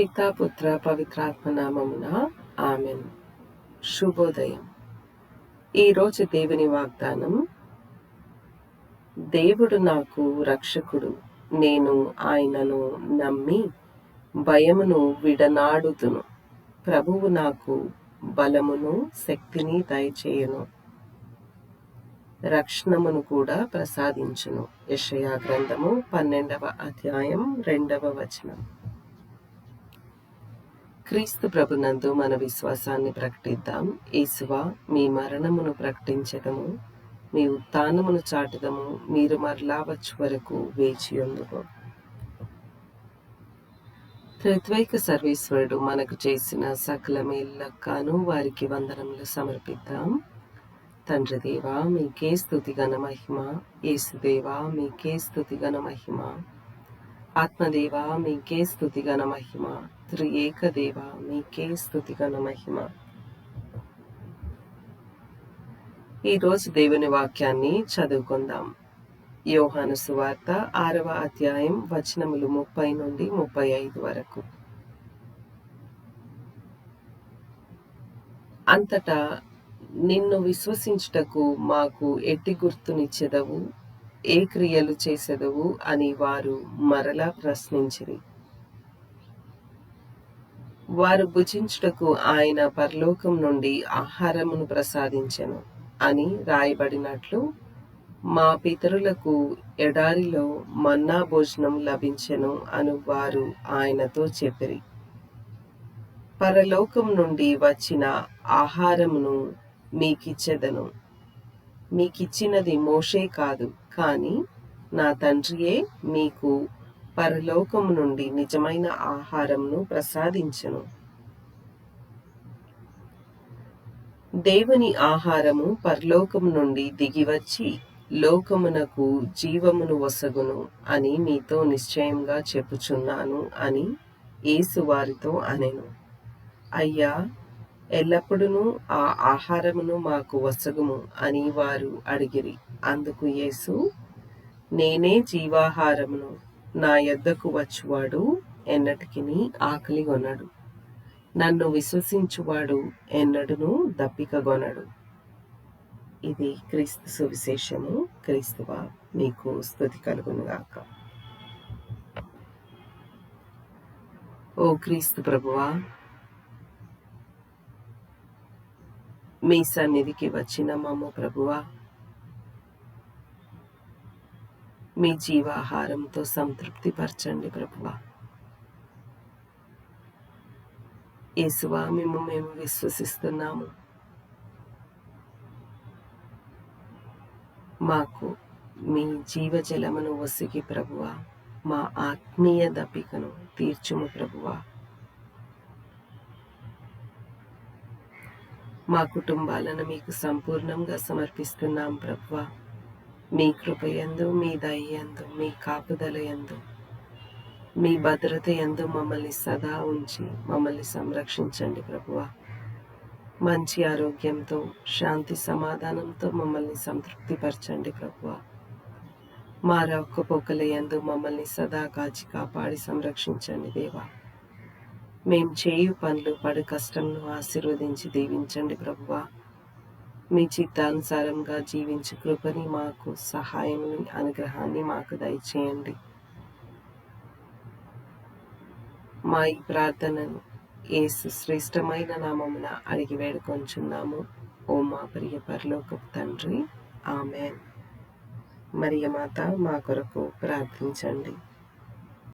పిత పుత్ర పవిత్రాత్మ నామమున ఆమెన్. శుభోదయం. ఈరోజు దేవుని వాగ్దానం దేవుడు నాకు రక్షకుడు నేను ఆయనను నమ్మి భయమును విడనాడుతును ప్రభువు నాకు బలమును శక్తిని దయచేయను. రక్షణమును కూడా ప్రసాదించును. యషయా గ్రంథము పన్నెండవ అధ్యాయం రెండవ వచనం. క్రీస్తు ప్రభునందు మన విశ్వాసాన్ని ప్రకటిద్దాం. ఈశ్వా మీ మరణమును ప్రకటించదము మీ ఉత్థానమును చాటుదము మీరు మరలా వచ్చు వరకు వేచి ఉందుము త్రిద్వైక సర్వేశ్వరుడు మనకు చేసిన సకల మేళ్ళకాను వారికి వందనములు సమర్పిద్దాం. తండ్రి దేవా మీకే స్థుతి గణ మహిమ. యేసుదేవా మీకే స్థుతి గణ మహిమ. ఆత్మదేవ మీకే స్థుతి గణ మహిమ. త్రి ఏకదేవ మీకే స్థుతి గణ మహిమ. ఈరోజు దేవుని వాక్యాన్ని చదువుకుందాం. యోహాను సువార్త ఆరవ అధ్యాయం వచనములు ముప్పై నుండి ముప్పై ఐదు వరకు. అంతటా నిన్ను విశ్వసించుటకు మాకు ఎట్టి గుర్తునిచ్చెదవు? ఏ క్రియలు చేసెదవు అని వారు మరలా ప్రశ్నించిరి. వారు భుజించుటకు ఆయన పరలోకం నుండి ఆహారమును ప్రసాదించెను అని రాయబడినట్లు మా పితరులకు ఎడారిలో మన్నా భోజనం లభించెను అను వారు ఆయనతో చెప్పిరి. పరలోకం నుండి వచ్చిన ఆహారమును మీకిచ్చెదను. మీకిచ్చినది మోషే కాదు. కానీ నా తండ్రియే మీకు పరలోకము నుండి నిజమైన ఆహారంను ప్రసాదించను. దేవుని ఆహారము పరలోకము నుండి దిగివచ్చి లోకమునకు జీవమును వసగును అని మీతో నిశ్చయంగా చెప్పుచున్నాను అని యేసు వారితో అనెను. అయ్యా ఎల్లప్పుడూ ఆ ఆహారమును మాకు వసగుము అని వారు అడిగిరి. అందుకు యేసు నేనే జీవాహారమును నా యొద్దకు వచ్చువాడు ఎన్నటికి ఆకలి కొనడు నన్ను విశ్వసించువాడు ఎన్నడును దప్పికగొనడు ఇది క్రీస్తు సువిశేషము. క్రీస్తువా మీకు స్థుతి కలుగునుగాక ఓ క్రీస్తు ప్రభువా మీ సన్నిధికి వచ్చిన ప్రభువా? మీ జీవాహారంతో సంతృప్తి పరచండి ప్రభువా. యేసువా మేము మేము విశ్వసిస్తున్నాము. మాకు మీ జీవజలమును ఒసిగి ప్రభువా. మా ఆత్మీయ దప్పికను తీర్చుము ప్రభువా. మా కుటుంబాలను మీకు సంపూర్ణంగా సమర్పిస్తున్నాం ప్రభువ మీ కృపయందు మీ దయ్యందు మీ కాపుదల ఎందు. మీ భద్రత ఎందు మమ్మల్ని సదా ఉంచి మమ్మల్ని సంరక్షించండి ప్రభువ మంచి ఆరోగ్యంతో శాంతి సమాధానంతో మమ్మల్ని సంతృప్తిపరచండి ప్రభువ మా రొక్కపోకల ఎందు మమ్మల్ని సదా కాచి కాపాడి సంరక్షించండి దేవా. మేము చేయు పనులు పడు కష్టంను ఆశీర్వదించి దీవించండి ప్రభువా. మీ చిత్తానుసారంగా జీవించు కృపని మాకు సహాయముని అనుగ్రహాన్ని మాకు దయచేయండి. మా ఈ ప్రార్థనను ఏసు శ్రేష్టమైన నామమున అడిగి వేడుకొంచున్నాము. ఓ మా ప్రియ పరలోకపు తండ్రి. ఆమె మరియమాత మా కొరకు ప్రార్థించండి.